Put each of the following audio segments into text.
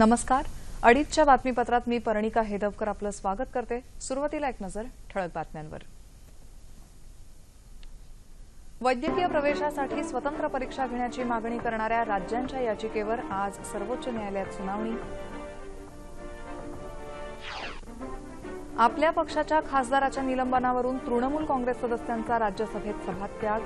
नमस्कार. अडीचच्या बातमीपत्रात मी परणिका हेदवकर आपलं स्वागत करते. सुरुवातीला एक नजर ठळक बातम्यांवर. वैद्यकीय प्रवेशासाठी स्वतंत्र परीक्षा घेण्याची मागणी करणाऱ्या राज्यांच्या याचिकेवर आज सर्वोच्च न्यायालयात सुनावणी. आपल्या पक्षाच्या खासदाराच्या निलंबनावरून तृणमूल काँग्रेस सदस्यांचा राज्यसभेत सभात्याग.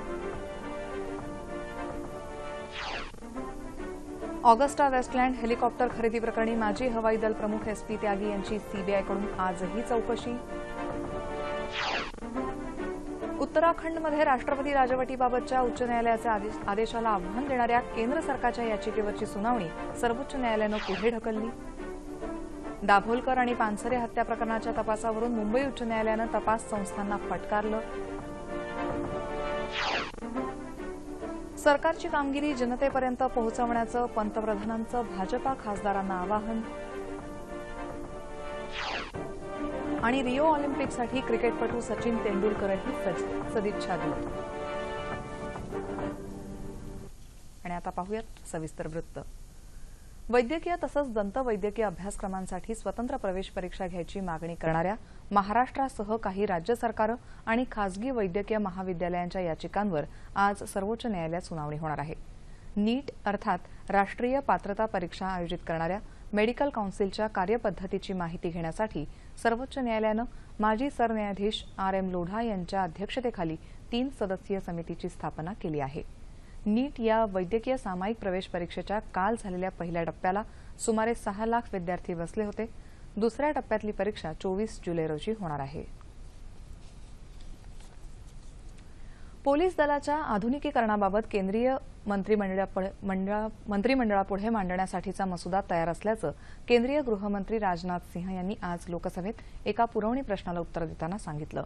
ऑगस्टा वेस्टलँड हेलिकॉप्टर खरेदी प्रकरणी माजी हवाई दल प्रमुख एस पी त्यागी यांची सीबीआयकडून आजही चौकशी. उत्तराखंडमध्ये राष्ट्रपती राजवटीबाबतच्या उच्च न्यायालयाच्या आदेश- आदेशाला आव्हान देणाऱ्या केंद्र सरकारच्या याचिकेवरची सुनावणी सर्वोच्च न्यायालयानं पुढे ढकलली. दाभोलकर आणि पानसरे हत्या प्रकरणाच्या तपासावरून मुंबई उच्च न्यायालयानं तपास संस्थांना फटकारलं. सरकारची कामगिरी जनतेपर्यंत पोहोचवण्याचं पंतप्रधानांचं भाजपा खासदारांना आवाहन. आणि रिओ ऑलिम्पिकसाठी क्रिकेटपटू सचिन तेंडुलकरही सदिच्छा दिली आणि आता पाहूयात सविस्तर वृत्त. वैद्यकीय तसंच दंतवैद्यकीय अभ्यासक्रमांसाठी स्वतंत्र प्रवेश परीक्षा घ्यायची मागणी करणाऱ्या महाराष्ट्रासह काही राज्य सरकारं आणि खासगी वैद्यकीय महाविद्यालयांच्या याचिकांवर आज सर्वोच्च न्यायालयात सुनावणी होणार आहे. नीट अर्थात राष्ट्रीय पात्रता परीक्षा आयोजित करणाऱ्या मेडिकल काउन्सिलच्या कार्यपद्धतीची माहिती घेण्यासाठी सर्वोच्च न्यायालयानं माजी सरन्यायाधीश आर एम लोढा यांच्या अध्यक्षतेखाली तीन सदस्यीय समितीची स्थापना केली आहे. नीट या वैद्यकीय सामायिक प्रवेश परीक्षेच्या काल झालेल्या पहिल्या टप्प्याला सुमारे सहा लाख विद्यार्थी बसले होते. दुसऱ्या टप्प्यातली परीक्षा चोवीस जुलै रोजी होणार आहे. पोलीस दलाच्या आधुनिकीकरणाबाबत केंद्रीय मंत्रिमंडळापुढे मंडळा- मंत्रिमंडळापुढे मांडण्यासाठीचा मसुदा तयार असल्याचं केंद्रीय गृहमंत्री राजनाथ सिंह यांनी आज लोकसभेत एका पुरवणी प्रश्नाला उत्तर देताना सांगितलं.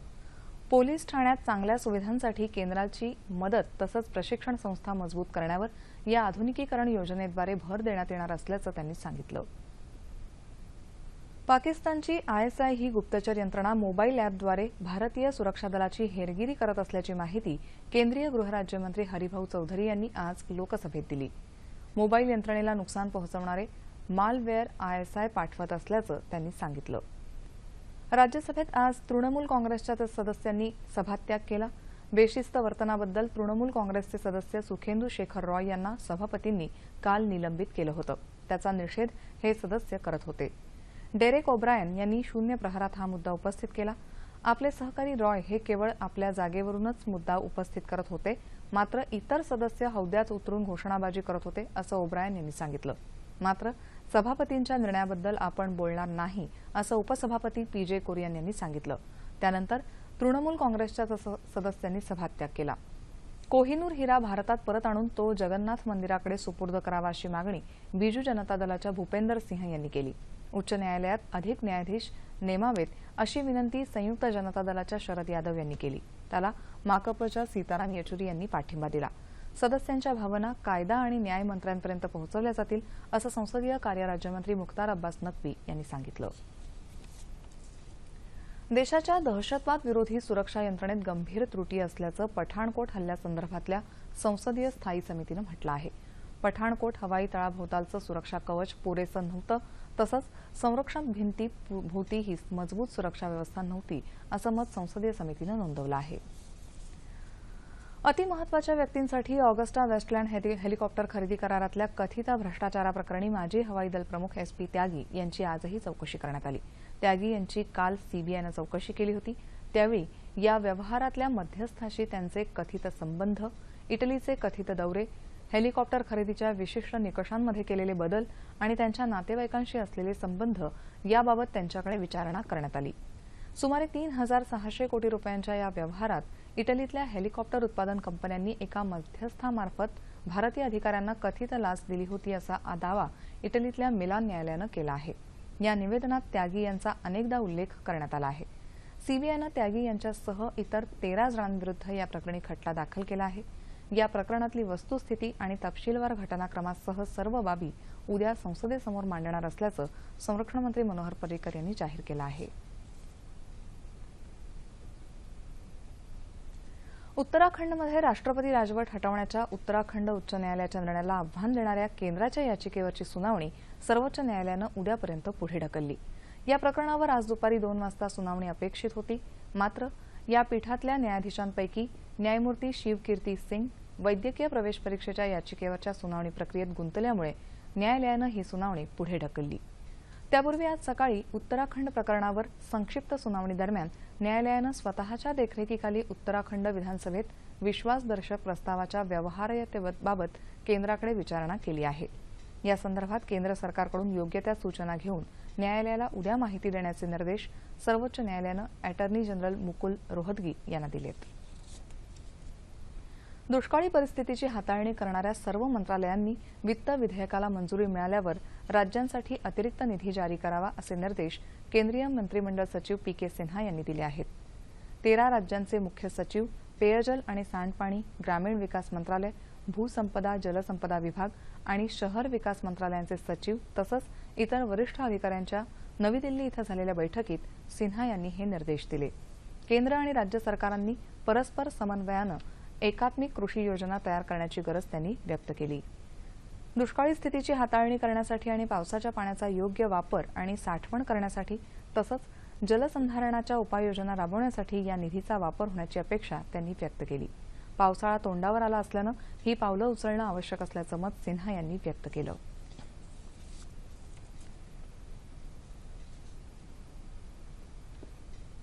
पोलीस ठाण्यात चांगल्या सुविधांसाठी केंद्राची मदत तसंच प्रशिक्षण संस्था मजबूत करण्यावर या आधुनिकीकरण योजनेद्वारे भर देण्यात येणार असल्याचं त्यांनी सांगितलं. पाकिस्तानची आयएसआय ही गुप्तचर यंत्रणा मोबाईल ॲपद्वारे भारतीय सुरक्षा दलाची हेरगिरी करत असल्याची माहिती केंद्रीय गृहराज्यमंत्री हरिभाऊ चौधरी यांनी आज लोकसभेत दिली. मोबाईल यंत्रणेला नुकसान पोहोचवणारे मालवेअर आयएसआय पाठवत असल्याचं त्यांनी सांगितलं. राज्यसभेत आज तृणमूल काँग्रेसच्या सदस्यांनी सभात्याग केला. बेशिस्त वर्तनाबद्दल तृणमूल काँग्रेसचे सदस्य सुखेंदू शेखर रॉय यांना सभापतींनी काल निलंबित केलं होतं. त्याचा निषेध हे सदस्य करत होते. डेरेक ओब्रायन यांनी शून्य प्रहारात हा मुद्दा उपस्थित केला. आपले सहकारी रॉय हे केवळ आपल्या जागेवरूनच मुद्दा उपस्थित करत होते मात्र इतर सदस्य हौद्यात उतरून घोषणाबाजी करत होते असं ओब्रायन यांनी सांगितलं. मात्र सभापतींच्या निर्णयाबद्दल आपण बोलणार नाही असं उपसभापती पी जे कोरियन यांनी सांगितलं. त्यानंतर तृणमूल काँग्रेसच्या सदस्यांनी सभात्याग केला. कोहिनूर हिरा भारतात परत आणून तो जगन्नाथ मंदिराकडे सुपूर्द करावा अशी मागणी बिजू जनता दलाच्या भूपेंदर सिंह यांनी केली. उच्च न्यायालयात अधिक न्यायाधीश नेमावेत अशी विनंती संयुक्त जनता दलाच्या शरद यादव यांनी केली. त्याला माकपच्या सीताराम येचुरी यांनी पाठिंबा दिला. सदस्यांच्या भावना कायदा आणि न्याय मंत्र्यांपर्यंत पोहोचवल्या जातील असं संसदीय कार्य राज्यमंत्री मुख्तार अब्बास नक्वी यांनी सांगितलं. देशाच्या दहशतवाद विरोधी सुरक्षा यंत्रणेत गंभीर त्रुटी असल्याचं पठाणकोट हल्ल्यासंदर्भातल्या संसदीय स्थायी समितीनं म्हटलं आहे. पठाणकोट हवाई तळाभोवतालचं सुरक्षा कवच पुरेसं नव्हतं तसंच संरक्षण भिंती भोवती ही मजबूत सुरक्षा व्यवस्था नव्हती असं मत संसदीय समितीनं नोंदवलं आहे. अतिमहत्वाच्या व्यक्तींसाठी ऑगस्टा वेस्टलँड हेलिकॉप्टर खरेदी करारातल्या कथित भ्रष्टाचाराप्रकरणी माजी हवाई दल प्रमुख एस पी त्यागी यांची आजही चौकशी करण्यात आली. त्यागी यांची काल सीबीआयनं चौकशी केली होती. त्यावेळी या व्यवहारातल्या मध्यस्थाशी त्यांचे कथित संबंध इटलीचे कथित दौरे हेलिकॉप्टर खरेदीच्या विशिष्ट निकषांमध्ये केलेले बदल आणि त्यांच्या नातेवाईकांशी असलेले संबंध याबाबत त्यांच्याकडे विचारणा करण्यात आली. सुमारे तीन हजार सहाशे कोटी रुपयांच्या या व्यवहारात इटलीतल्या हेलिकॉप्टर उत्पादन कंपन्यांनी एका मध्यस्थामार्फत भारतीय अधिकाऱ्यांना कथित लाच दिली होती असा दावा इटलीतल्या मिलान न्यायालयानं केला आहे. या निवेदनात त्यागी यांचा अनेकदा उल्लेख करण्यात आला आहे. सीबीआयनं त्यागी यांच्यासह इतर तेरा जणांविरुद्ध या प्रकरणी खटला दाखल केला आहे. या प्रकरणातली वस्तुस्थिती आणि तपशीलवार घटनाक्रमासह सर्व बाबी उद्या संसदेसमोर मांडणार असल्याचं संरक्षण मंत्री मनोहर पर्रिकर यांनी जाहीर केलं आहे. उत्तराखंडमध्ये राष्ट्रपती राजवट हटवण्याच्या उत्तराखंड उच्च न्यायालयाच्या निर्णयाला आव्हान देणाऱ्या केंद्राच्या याचिकेवरची सुनावणी सर्वोच्च न्यायालयानं उद्यापर्यंत पुढे ढकलली. या प्रकरणावर आज दुपारी दोन वाजता सुनावणी अपेक्षित होती. मात्र या पीठातल्या न्यायाधीशांपैकी न्यायमूर्ती शिवकीर्ती सिंग वैद्यकीय प्रवेश परीक्षेच्या याचिकेवरच्या सुनावणी प्रक्रियेत गुंतल्यामुळे न्यायालयानं ही सुनावणी पुढे ढकलली. त्यापूर्वी आज सकाळी उत्तराखंड प्रकरणावर संक्षिप्त सुनावणी दरम्यान न्यायालयानं स्वतःच्या देखरेखीखाली उत्तराखंड विधानसभेत विश्वासदर्शक प्रस्तावाच्या व्यवहार्यतेबाबत केंद्राकडे विचारणा केली आहे. या संदर्भात केंद्र सरकारकडून योग्य त्या सूचना घेऊन न्यायालयाला उद्या माहिती देण्याचे निर्देश सर्वोच्च न्यायालयानं अटॉर्नी जनरल मुकुल रोहतगी यांना दिलेत. दुष्काळी परिस्थितीची हाताळणी करणाऱ्या सर्व मंत्रालयांनी वित्त विधेयकाला मंजुरी मिळाल्यावर राज्यांसाठी अतिरिक्त निधी जारी करावा असे निर्देश केंद्रीय मंत्रिमंडळ सचिव पी के सिन्हा यांनी दिले आहेत. तेरा राज्यांचे मुख्य सचिव पेयजल आणि सांडपाणी ग्रामीण विकास मंत्रालय भूसंपदा जलसंपदा विभाग आणि शहर विकास मंत्रालयांचे सचिव तसंच इतर वरिष्ठ अधिकाऱ्यांच्या नवी दिल्ली इथं झालेल्या बैठकीत सिन्हा यांनी हे निर्देश दिले. केंद्र आणि राज्य सरकारांनी परस्पर समन्वयानं एकात्मिक कृषी योजना तयार करण्याची गरज त्यांनी व्यक्त केली. दुष्काळी स्थितीची हाताळणी करण्यासाठी आणि पावसाच्या पाण्याचा योग्य वापर आणि साठवण करण्यासाठी तसंच जलसंधारणाच्या उपाययोजना राबवण्यासाठी या निधीचा वापर होण्याची अपेक्षा त्यांनी व्यक्त केली. पावसाळा तोंडावर आला असल्यानं ही पावलं उचलणं आवश्यक असल्याचं मत सिन्हा यांनी व्यक्त केलं.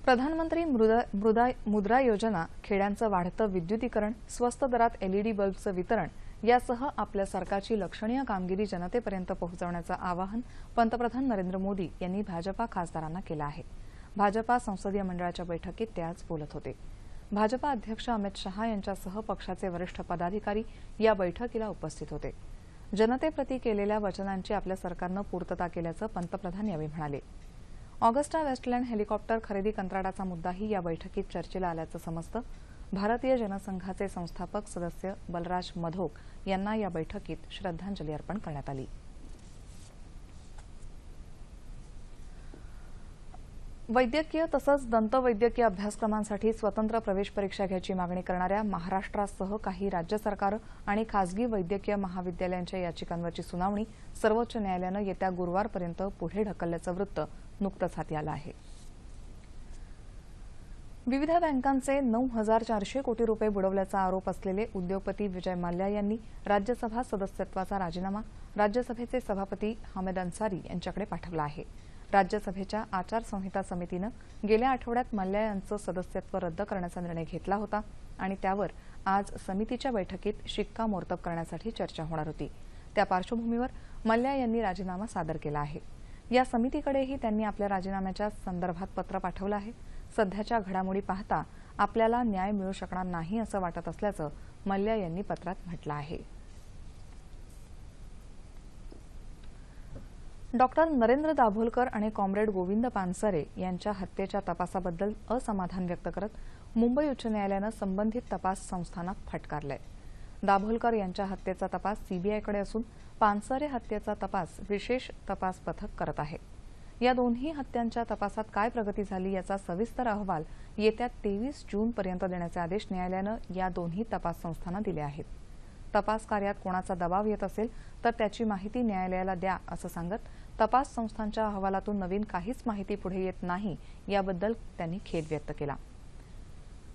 प्रधानमंत्री मृदा मृदा मुद्रा योजना खेड्यांचं वाढतं विद्युतीकरण स्वस्त दरात एलईडी बल्बचं वितरण यासह आपल्या सरकारची लक्षणीय कामगिरी जनतेपर्यंत पोहोचवण्याचं आवाहन पंतप्रधान नरेंद्र मोदी यांनी भाजपा खासदारांना केलं आहे. भाजपा संसदीय मंडळाच्या बैठकीत ते आज बोलत होते. भाजपा अध्यक्ष अमित शहा यांच्यासह पक्षाचे वरिष्ठ पदाधिकारी या बैठकीला उपस्थित होते. जनतेप्रती केलेल्या वचनांची आपल्या सरकारनं पूर्तता केल्याचं पंतप्रधान यावेळी म्हणाले. ऑगस्टा वेस्टलँड हेलिकॉप्टर खरेदी कंत्राटाचा मुद्दाही या बैठकीत चर्चेला आल्याचं समजतं. भारतीय जनसंघाचे संस्थापक सदस्य बलराज मधोक यांना या बैठकीत श्रद्धांजली अर्पण करण्यात आली. वैद्यकीय तसंच दंतवैद्यकीय अभ्यासक्रमांसाठी स्वतंत्र प्रवेश परीक्षा घ्यायची मागणी करणाऱ्या महाराष्ट्रासह काही राज्य सरकारं आणि खासगी वैद्यकीय महाविद्यालयांच्या याचिकांवरची सुनावणी सर्वोच्च न्यायालयानं येत्या गुरुवारपर्यंत पुढे ढकलल्याचं वृत्त नुकतंच हाती आलं आहे. विविध बँकांचे नऊ हजार चारशे कोटी रुपये बुडवल्याचा आरोप असलेले उद्योगपती विजय माल्या यांनी राज्यसभा सदस्यत्वाचा राजीनामा राज्यसभेचे सभापती हमेद अन्सारी यांच्याकडे पाठवला आहे. राज्यसभेच्या आचारसंहिता समितीनं गेल्या आठवड्यात मल्ल्या यांचं सदस्यत्व रद्द करण्याचा निर्णय घेतला होता आणि त्यावर आज समितीच्या बैठकीत शिक्कामोर्तब करण्यासाठी चर्चा होणार होती. त्या पार्श्वभूमीवर मल्ल्या यांनी राजीनामा सादर केला आहे. या समितीकडेही त्यांनी आपल्या राजीनाम्याच्या संदर्भात पत्र पाठवलं आहे. सध्याच्या घडामोडी पाहता आपल्याला न्याय मिळू शकणार नाही असं वाटत असल्याचं मल्ल्या यांनी पत्रात म्हटलं आहे. डॉक्टर नरेंद्र दाभोलकर आणि कॉम्रेड गोविंद पानसरे यांच्या हत्येच्या तपासाबद्दल असमाधान व्यक्त करत मुंबई उच्च न्यायालयानं संबंधित तपास संस्थांना आहे दाभोलकर यांच्या हत्येचा तपास सीबीआयकडे असून पानसरे हत्येचा तपास विशेष तपास पथक करत आहे. या दोन्ही हत्यांच्या तपासात काय प्रगती झाली याचा सविस्तर अहवाल येत्या तेवीस जूनपर्यंत देण्याचे आदेश न्यायालयानं या दोन्ही तपास संस्थांना दिले आहेत. तपास कार्यात कोणाचा दबाव येत असेल तर त्याची माहिती न्यायालयाला द्या असं सांगत तपास संस्थांच्या अहवालातून नवीन काहीच माहिती पुढे येत नाही याबद्दल त्यांनी खेद व्यक्त केला.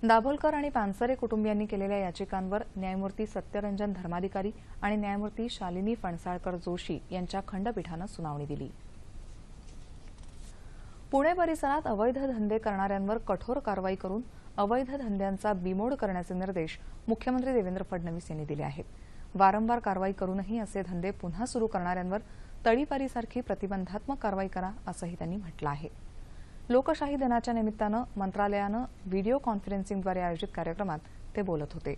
दाभोलकर आणि पानसरे कुटुंबियांनी केलेल्या याचिकांवर न्यायमूर्ती सत्यरंजन धर्माधिकारी आणि न्यायमूर्ती शालिनी फणसाळकर जोशी यांच्या खंडपीठानं सुनावणी दिली. पुणे परिसरात अवैध धंदे करणाऱ्यांवर कठोर कारवाई करून अवैध धंद्यांचा बिमोड करण्याचे निर्देश मुख्यमंत्री देवेंद्र फडणवीस यांनी दिले आहेत. वारंवार कारवाई करूनही असे धंदे पुन्हा सुरू करणाऱ्यांवर तळीपारीसारखी प्रतिबंधात्मक कारवाई करा असंही त्यांनी म्हटलं आहे. लोकशाही दिनाच्या निमित्तानं मंत्रालयानं व्हिडिओ कॉन्फरन्सिंगद्वारे आयोजित कार्यक्रमात ते बोलत होते.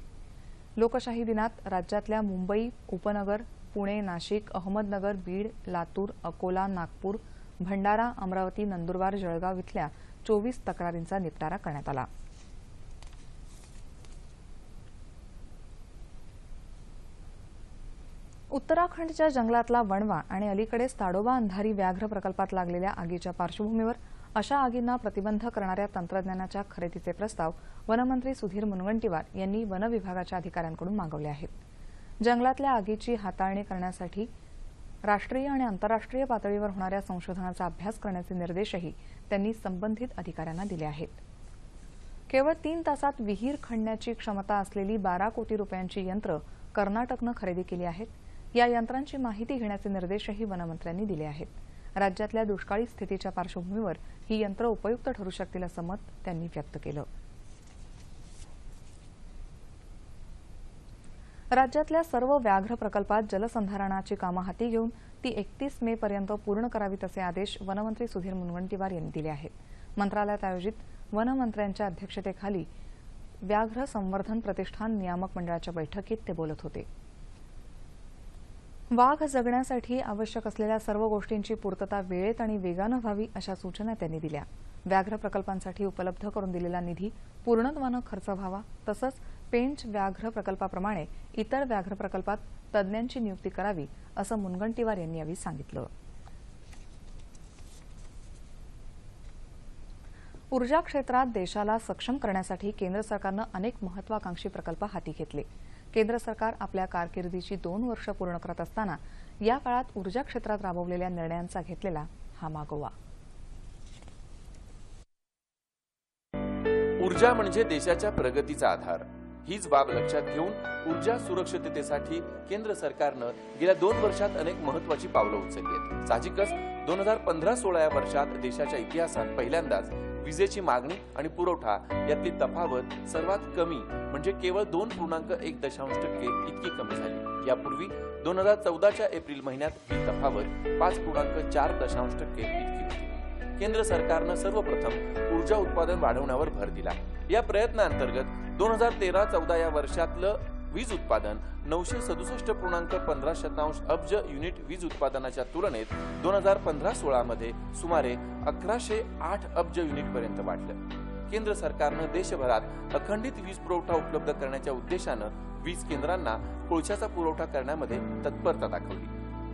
लोकशाही दिनात राज्यातल्या मुंबई उपनगर पुणे नाशिक अहमदनगर बीड लातूर अकोला नागपूर भंडारा अमरावती नंदुरबार जळगाव इथल्या चोवीस तक्रारींचा निपटारा करण्यात आला. उत्तराखंडच्या जंगलातला वणवा आणि अलीकडेच ताडोबा अंधारी व्याघ्र प्रकल्पात लागलेल्या आगीच्या पार्श्वभूमीवर अशा आगींना प्रतिबंध करणाऱ्या तंत्रज्ञानाच्या खरेदीचे प्रस्ताव वनमंत्री सुधीर मुनगंटीवार यांनी वनविभागाच्या अधिकाऱ्यांकडून मागवले आहेत. जंगलातल्या आगीची हाताळणी करण्यासाठी राष्ट्रीय आणि आंतरराष्ट्रीय पातळीवर होणाऱ्या संशोधनाचा अभ्यास करण्याचे निर्देशही त्यांनी संबंधित अधिकाऱ्यांना दिले आहेत. केवळ तीन तासात विहीर खणण्याची क्षमता असलेली बारा कोटी रुपयांची यंत्र कर्नाटकनं खरेदी केली आहेत. या यंत्रांची माहिती घेण्याचे निर्देशही वनमंत्र्यांनी दिले आहेत. राज्यातल्या दुष्काळी स्थितीच्या पार्श्वभूमीवर ही यंत्र उपयुक्त ठरू शकतील असं मत त्यांनी व्यक्त केलं. राज्यातल्या सर्व व्याघ्र प्रकल्पात जलसंधारणाची कामं हाती घेऊन ती एकतीस मे पर्यंत पूर्ण करावीत असे आदेश वनमंत्री सुधीर मुनगंटीवार यांनी दिले आहेत. मंत्रालयात आयोजित वनमंत्र्यांच्या अध्यक्षतेखाली व्याघ्र संवर्धन प्रतिष्ठान नियामक मंडळाच्या बैठकीत ते बोलत होते. वाघ जगण्यासाठी आवश्यक असलेल्या सर्व गोष्टींची पूर्तता वेळेत आणि वेगानं व्हावी अशा सूचना त्यांनी दिल्या. व्याघ्र प्रकल्पांसाठी उपलब्ध करून दिलेला निधी पूर्णत्वानं खर्च व्हावा तसंच पेंच व्याघ्र प्रकल्पाप्रमाणे इतर व्याघ्र प्रकल्पात तज्ज्ञांची नियुक्ती करावी असं मुनगंटीवार यांनी यावेळी सांगितलं. ऊर्जा क्षेत्रात देशाला सक्षम करण्यासाठी केंद्र सरकारनं अनेक महत्वाकांक्षी प्रकल्प हाती घेतले. केंद्र सरकार आपल्या कारकिर्दीची दोन वर्ष पूर्ण करत असताना या काळात ऊर्जा क्षेत्रात राबवलेल्या निर्णयांचा घेतलेला हा मागोवा. ऊर्जा म्हणजे देशाच्या प्रगतीचा आधार. हीच बाब लक्षात घेऊन ऊर्जा सुरक्षिततेसाठी केंद्र सरकारनं गेल्या दोन वर्षात अनेक महत्वाची पावलं उचलली आहेत. साहजिकच दोन हजार पंधरा सोळा या वर्षात देशाच्या इतिहासात पहिल्यांदाच विजेची मागणी आणि पुरवठा यातली तफावत सर्वात कमी म्हणजे केवळ दोन पूर्णांक एक दशांश टक्के इतकी कमी झाली. यापूर्वी दोन हजार चौदाच्या एप्रिल महिन्यात ही तफावत पाच पूर्णांक चार दशांश टक्के इतकी होती. केंद्र सरकारनं सर्वप्रथम ऊर्जा उत्पादन वाढवण्यावर भर दिला. या प्रयत्नांतर्गत दोन हजार तेरा चौदा या वर्षातलं वीज उत्पादन नऊशे सदुसष्ट पूर्णांक पंधरा शतांश अब्ज युनिट वीज उत्पादनाच्या तुलनेत दोन हजार पंधरा सोळा मध्ये सुमारे अकराशे आठ अब्ज युनिट पर्यंत वाढलं. केंद्र सरकारनं देशभरात अखंडित वीज पुरवठा उपलब्ध करण्याच्या उद्देशानं वीज केंद्रांना कोळशाचा पुरवठा करण्यामध्ये तत्परता दाखवली.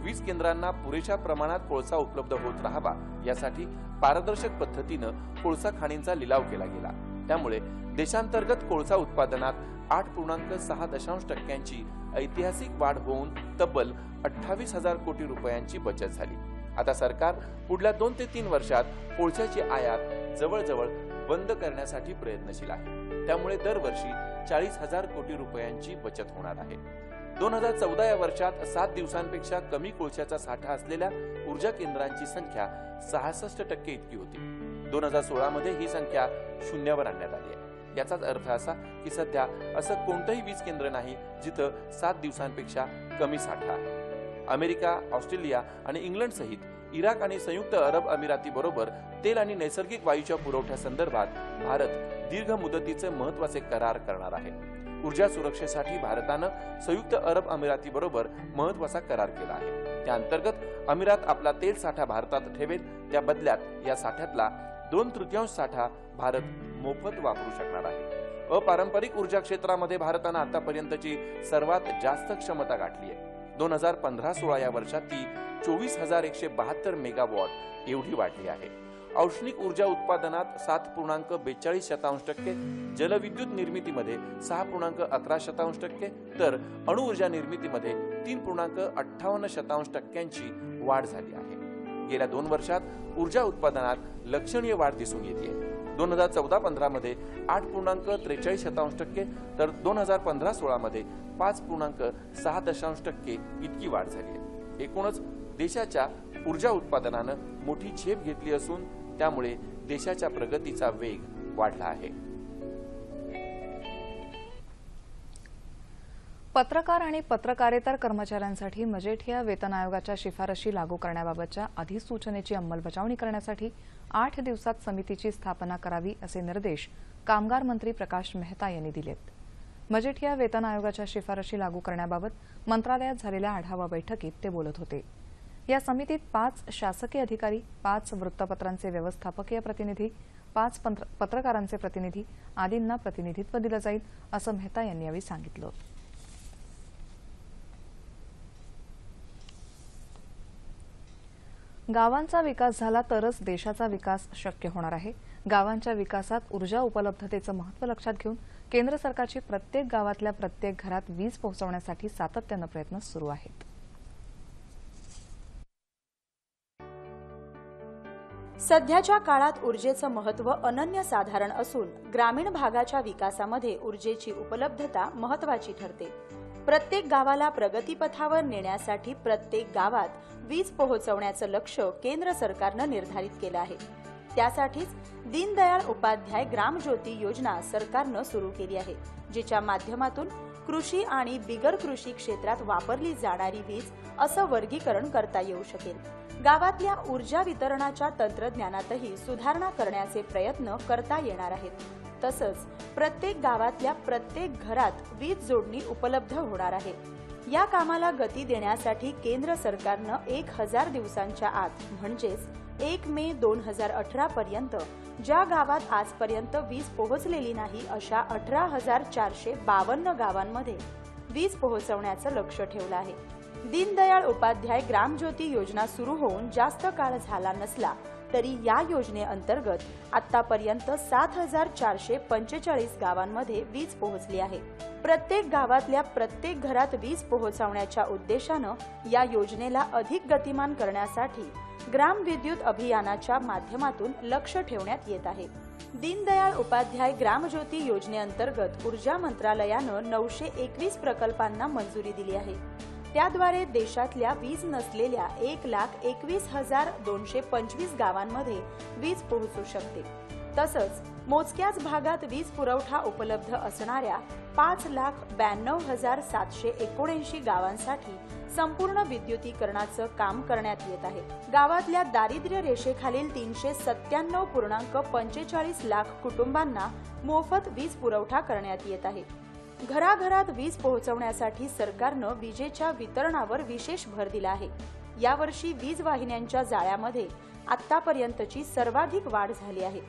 वीज केंद्रांना पुरेशा प्रमाणात कोळसा उपलब्ध होत राहावा यासाठी पारदर्शक पद्धतीनं कोळसा खाणींचा लिलाव केला गेला. त्यामुळे देशांतर्गत कोळसा उत्पादनात आठ पूर्णांक सहा दशांश टक्क्यांची ऐतिहासिक वाढ होऊन तब्बल अठ्ठावीस हजार कोटी रुपयांची बचत झाली. आता सरकार पुढल्या दोन ते तीन वर्षात कोळशाची आयात जवळजवळ बंद करण्यासाठी प्रयत्नशील आहे. त्यामुळे दरवर्षी चाळीस हजार कोटी रुपयांची बचत होणार आहे. दोन हजार चौदा या वर्षात सात दिवसांपेक्षा कमी कोळशाचा साठा असलेल्या ऊर्जा केंद्रांची संख्या सहासष्ट टक्के इतकी होती. दोन हजार सोळा मध्ये ही संख्या शून्यावर आणण्यात आली आहे. याचाच अर्थ असा की सध्या असं कोणतंही वीज केंद्र नाही जिथं सात दिवसांपेक्षा कमी साठा आहे. अमेरिका ऑस्ट्रेलिया आणि इंग्लंड सहित इराक आणि संयुक्त अरब अमिराती बरोबर तेल आणि नैसर्गिक वायूच्या पुरवठ्यासंदर्भात भारत दीर्घ मुदतीचे महत्त्वाचे करार करणार आहे. ऊर्जा सुरक्षेसाठी भारतानं संयुक्त अरब अमिराती बरोबर महत्त्वाचा करार केला आहे. त्या अंतर्गत अमिरात आपला तेल साठा भारतात ठेवेल त्या बदल्यात या साठ्यातला दोन तृतीयांश साठा भारत मोफत वापरू शकणार आहे. अपारंपरिक ऊर्जा क्षेत्रामध्ये भारतानं आतापर्यंतची सर्वात जास्त क्षमता गाठली आहे. दोन हजार पंधरा सोळा या वर्षात ती चोवीस हजार एकशे बहात्तर मेगावॉट एवढी वाढली आहे. औष्णिक ऊर्जा उत्पादनात सात पूर्णांक बेचाळीस शतांश टक्के जलविद्युत निर्मितीमध्ये सहा पूर्णांक अकरा शतांश टक्के तर अणुऊर्जा निर्मितीमध्ये तीन पूर्णांक अठ्ठावन्न शतांश टक्क्यांची वाढ झाली आहे. गेल्या दोन वर्षात ऊर्जा उत्पादनात लक्षणीय वाढ दिसून येते दोन हजार चौदा पंधरा मध्ये आठ पूर्णांक त्रेचाळीस शतांश टक्के तर दोन हजार पंधरा सोळा मध्ये पाच पूर्णांक सहा दशांश टक्के इतकी वाढ झाली आहे. एकूणच देशाच्या ऊर्जा उत्पादनानं मोठी झेप घेतली असून त्यामुळे देशाच्या प्रगतीचा वेग वाढला आहे. पत्रकार आणि पत्रकारेतर कर्मचाऱ्यांसाठी मजेठिया वेतन आयोगाच्या शिफारशी लागू करण्याबाबतच्या अधिसूचनेची अंमलबजावणी करण्यासाठी आठ दिवसात समितीची स्थापना करावी असे निर्देश कामगार मंत्री प्रकाश मेहता यांनी दिलेत. मजेठिया वेतन आयोगाच्या शिफारशी लागू करण्याबाबत मंत्रालयात झालेल्या आढावा बैठकीत ते बोलत होते. या समितीत पाच शासकीय अधिकारी पाच वृत्तपत्रांचे व्यवस्थापकीय प्रतिनिधी पाच पत्रकारांचे प्रतिनिधी आदींना प्रतिनिधित्व दिलं जाईल असं मेहता यांनी यावेळी सांगितलं. गावांचा विकास झाला तरच देशाचा विकास शक्य होणार आहे. गावांच्या विकासात ऊर्जा उपलब्धतेचं महत्त्व लक्षात घेऊन केंद्र सरकारची प्रत्येक गावातल्या प्रत्येक घरात वीज पोहोचवण्यासाठी सातत्यानं प्रयत्न सुरू आहेत. सध्याच्या काळात ऊर्जेचं महत्त्व अनन्यसाधारण असून ग्रामीण भागाच्या विकासामध्ये ऊर्जेची उपलब्धता महत्त्वाची ठरते. प्रत्येक गावाला प्रगतीपथावर नेण्यासाठी प्रत्येक गावात वीज पोहोचवण्याचं लक्ष केंद्र सरकारनं निर्धारित केलं आहे. त्यासाठीच दीनदयाळ उपाध्याय ग्रामज्योती योजना सरकारनं सुरू केली आहे जिच्या माध्यमातून कृषी आणि बिगर कृषी क्षेत्रात वापरली जाणारी वीज असं वर्गीकरण करता येऊ शकेल. गावातल्या ऊर्जा वितरणाच्या तंत्रज्ञानातही सुधारणा करण्याचे प्रयत्न करता येणार आहेत. तसंच प्रत्येक गावातल्या प्रत्येक घरात वीज जोडणी उपलब्ध होणार आहे. या कामाला गती देण्यासाठी केंद्र सरकारनं एक हजार दिवसांच्या आत म्हणजेच एक मे दोन हजार अठरा पर्यंत ज्या गावात आजपर्यंत वीज पोहोचलेली नाही अशा अठरा हजार चारशे बावन्न गावांमध्ये वीज पोहोचवण्याचं लक्ष ठेवलं आहे. दीनदयाळ उपाध्याय ग्रामज्योती योजना सुरू होऊन जास्त काळ झाला नसला तरी या योजनेअंतर्गत आतापर्यंत सात हजार चारशे पंचेचाळीस गावांमध्ये वीज पोहोचली आहे. प्रत्येक गावातल्या प्रत्येक घरात वीज पोहोचवण्याच्या उद्देशानं या योजनेला अधिक गतिमान करण्यासाठी ग्राम विद्युत अभियानाच्या माध्यमातून लक्ष ठेवण्यात येत आहे. दीनदयाळ उपाध्याय ग्रामज्योती योजनेअंतर्गत ऊर्जा मंत्रालयानं नऊशे एकवीस प्रकल्पांना मंजुरी दिली आहे. त्याद्वारे देशातल्या वीज नसलेल्या एक लाख एकवीस हजार दोनशे पंचवीस गावांमध्ये वीज पोहोचू शकते. तसंच मोजक्याच भागात वीज पुरवठा उपलब्ध असणाऱ्या पाच लाख ब्याण्णव हजार सातशे एकोणऐंशी गावांसाठी संपूर्ण विद्युतीकरणाचं काम करण्यात येत आहे. गावातल्या दारिद्र्य रेषेखालील तीनशे सत्त्याण्णव पूर्णांक पंचेचाळीस लाख कुटुंबांना मोफत वीज पुरवठा करण्यात येत आहे. घराघरात वीज पोहोचवण्यासाठी सरकारनं विजेच्या वितरणावर विशेष भर दिला आहे. यावर्षी वीज वाहिन्यांच्या जाळ्यामध्ये आतापर्यंतची सर्वाधिक वाढ झाली आहे.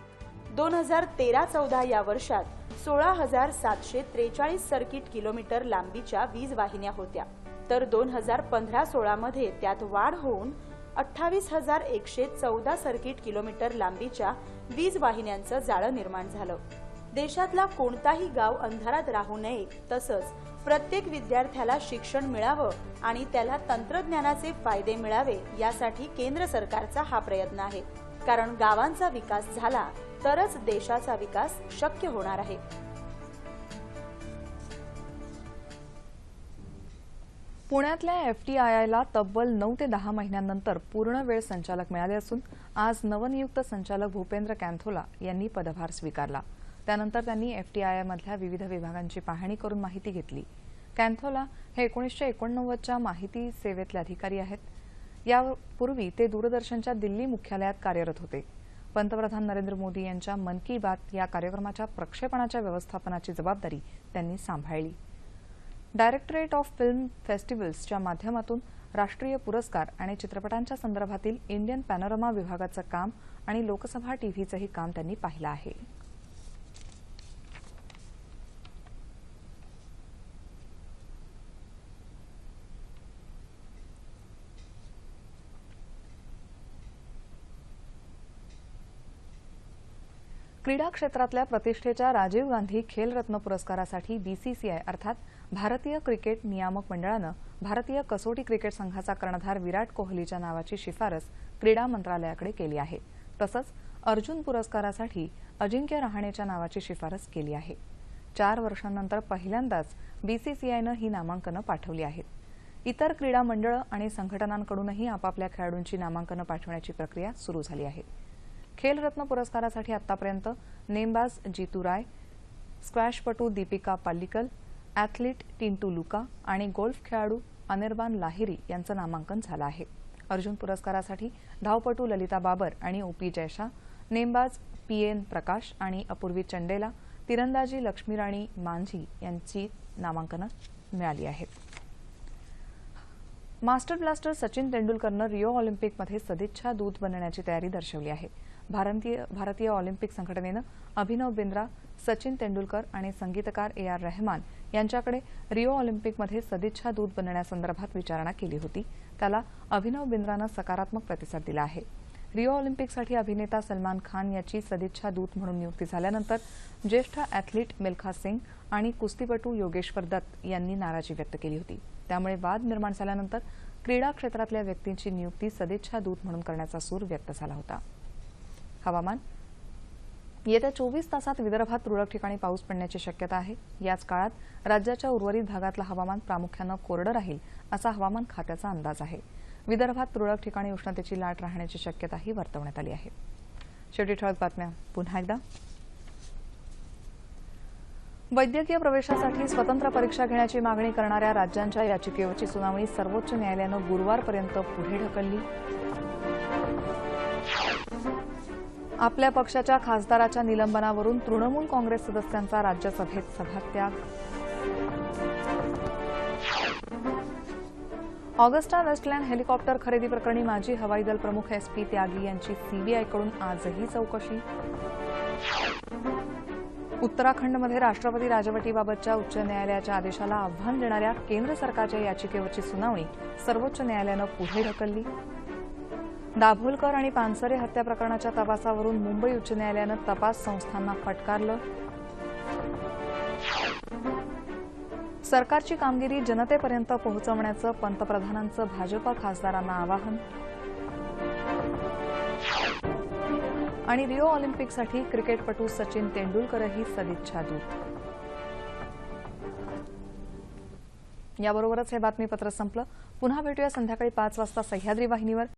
दोन हजार तेरा चौदा या वर्षात सोळा हजार सातशे त्रेचाळीस सर्किट किलोमीटर लांबीच्या वीज वाहिन्या होत्या. तर दोन हजार पंधरा सोळा मध्ये त्यात वाढ होऊन अठ्ठावीस हजार एकशे चौदा सर्किट किलोमीटर लांबीच्या वीज वाहिन्यांचं जाळं निर्माण झालं. देशातला कोणताही गाव अंधारात राहू नये. तसंच प्रत्येक विद्यार्थ्याला शिक्षण मिळावं आणि त्याला तंत्रज्ञानाचे फायदे मिळावे यासाठी केंद्र सरकारचा हा प्रयत्न आहे. कारण गावांचा विकास झाला तरच देशाचा विकास शक्य होणार आहे. पुण्यातल्या एफटीआयआयला तब्बल नऊ ते दहा महिन्यांनंतर पूर्ण वेळ संचालक मिळाले असून आज नवनियुक्त संचालक भूपेंद्र कॅन्थोला यांनी पदभार स्वीकारला. त्यानंतर त्यांनी एफटीआयआयमधल्या विविध विभागांची पाहणी करून माहिती घेतली. कॅन्थोला हे एकोणीसशे एकोणनव्वदच्या माहिती सेवेतले अधिकारी आहेत. यापूर्वी ते दूरदर्शनच्या दिल्ली मुख्यालयात कार्यरत होते. पंतप्रधान नरेंद्र मोदी यांच्या मन की बात या कार्यक्रमाच्या प्रक्षेपणाच्या व्यवस्थापनाची जबाबदारी त्यांनी सांभाळली. डायरेक्टरेट ऑफ फिल्म फेस्टिवल्सच्या माध्यमातून राष्ट्रीय पुरस्कार आणि चित्रपटांच्या संदर्भातील इंडियन पॅनोरमा विभागाचं काम आणि लोकसभा टीव्हीचंही काम त्यांनी पाहिलं आहे. क्रीडा क्षेत्रातल्या प्रतिष्ठेच्या राजीव गांधी खेलरत्न पुरस्कारासाठी बीसीसीआय अर्थात भारतीय क्रिकेट नियामक मंडळानं भारतीय कसोटी क्रिकेट संघाचा कर्णधार विराट कोहलीच्या नावाची शिफारस क्रीडा मंत्रालयाकडे केली आहे. तसंच अर्जुन पुरस्कारासाठी अजिंक्य रहाणेच्या नावाची शिफारस केली आहे. चार वर्षांनंतर पहिल्यांदाच बीसीसीआयनं ही नामांकनं पाठवली आहेत. इतर क्रीडा मंडळं आणि संघटनांकडूनही आपापल्या खेळाडूंची नामांकनं पाठवण्याची प्रक्रिया सुरू झाली आहे. खेलरत्न पुरस्कारासाठी आतापर्यंत नेमबाज जितू राय स्क्वॅशपटू दीपिका पाल्लिकल ॲथलीट टिंटू लुका आणि गोल्फ खेळाडू अनिर्बान लाहिरी यांचं नामांकन झालं आहे. अर्जुन पुरस्कारासाठी धावपटू ललिता बाबर आणि ओपी जयशा नेमबाज पी एन प्रकाश आणि अपूर्वी चंडेला तिरंदाजी लक्ष्मीराणी मांझी यांची नामांकनं मिळाली आहेत. मास्टर ब्लास्टर सचिन तेंडुलकरनं रिओ ऑलिम्पिकमध्ये सदिच्छा दूत बनण्याची तयारी दर्शवली आहे. भारतीय भारतीय ऑलिम्पिक संघटनेनं अभिनव बिंद्रा सचिन तेंडुलकर आणि संगीतकार ए आर रहमान यांच्याकडे रिओ ऑलिम्पिकमध्ये सदिच्छा दूत बनण्यासंदर्भात विचारणा केली होती. त्याला अभिनव बिंद्रानं सकारात्मक प्रतिसाद दिला आहे. रिओ ऑलिम्पिकसाठी अभिनेता सलमान खान याची सदिच्छा दूत म्हणून नियुक्ती झाल्यानंतर ज्येष्ठ अॅथलीट मिल्खा सिंग आणि कुस्तीपटू योगेश्वर दत्त यांनी नाराजी व्यक्त केली होती. त्यामुळे वाद निर्माण झाल्यानंतर क्रीडा क्षेत्रातल्या व्यक्तींची नियुक्ती सदिच्छा दूत म्हणून करण्याचा सूर व्यक्त झाला होता. हवामान. येत्या चोवीस तासात विदर्भात तुरळक ठिकाणी पाऊस पडण्याची शक्यता आहे. याच काळात राज्याच्या उर्वरित भागातलं हवामान प्रामुख्यानं कोरडं राहील असा हवामान खात्याचा अंदाज आहे. विदर्भात तुरळक ठिकाणी उष्णतेची लाट राहण्याची शक्यताही वर्तवण्यात आली आहे. शेवटी ठळक बातम्या. पुन्हा एकदा. वैद्यकीय प्रवेशासाठी स्वतंत्र परीक्षा घेण्याची मागणी करणाऱ्या राज्यांच्या याचिकेवरची सुनावणी सर्वोच्च न्यायालयानं गुरुवारपर्यंत पुढे ढकलली. आपल्या पक्षाच्या खासदाराच्या निलंबनावरून तृणमूल काँग्रेस सदस्यांचा राज्यसभेत सभात्याग. ऑगस्टा वेस्टलँड हेलिकॉप्टर खरेदी प्रकरणी माजी हवाई दल प्रमुख एस पी त्यागी यांची सीबीआयकडून आजही चौकशी. उत्तराखंडमध्ये राष्ट्रपती राजवटीबाबतच्या उच्च न्यायालयाच्या आदेशाला आव्हान देणाऱ्या केंद्र सरकारच्या याचिकेवरची सुनावणी सर्वोच्च न्यायालयानं पुढे ढकलली. दाभोलकर आणि पानसरे हत्या प्रकरणाच्या तपासावरून मुंबई उच्च न्यायालयानं तपास संस्थांना फटकारलं. सरकारची कामगिरी जनतेपर्यंत पोहोचवण्याचं पंतप्रधानांचं भाजपा खासदारांना आवाहन. आणि रिओ ऑलिम्पिकसाठी क्रिकेटपटू सचिन तेंडुलकरही सदिच्छा दूत. याबरोबरच हे बातमीपत्र संपलं. पुन्हा भेटूया संध्याकाळी पाच वाजता सह्याद्री वाहिनीवर.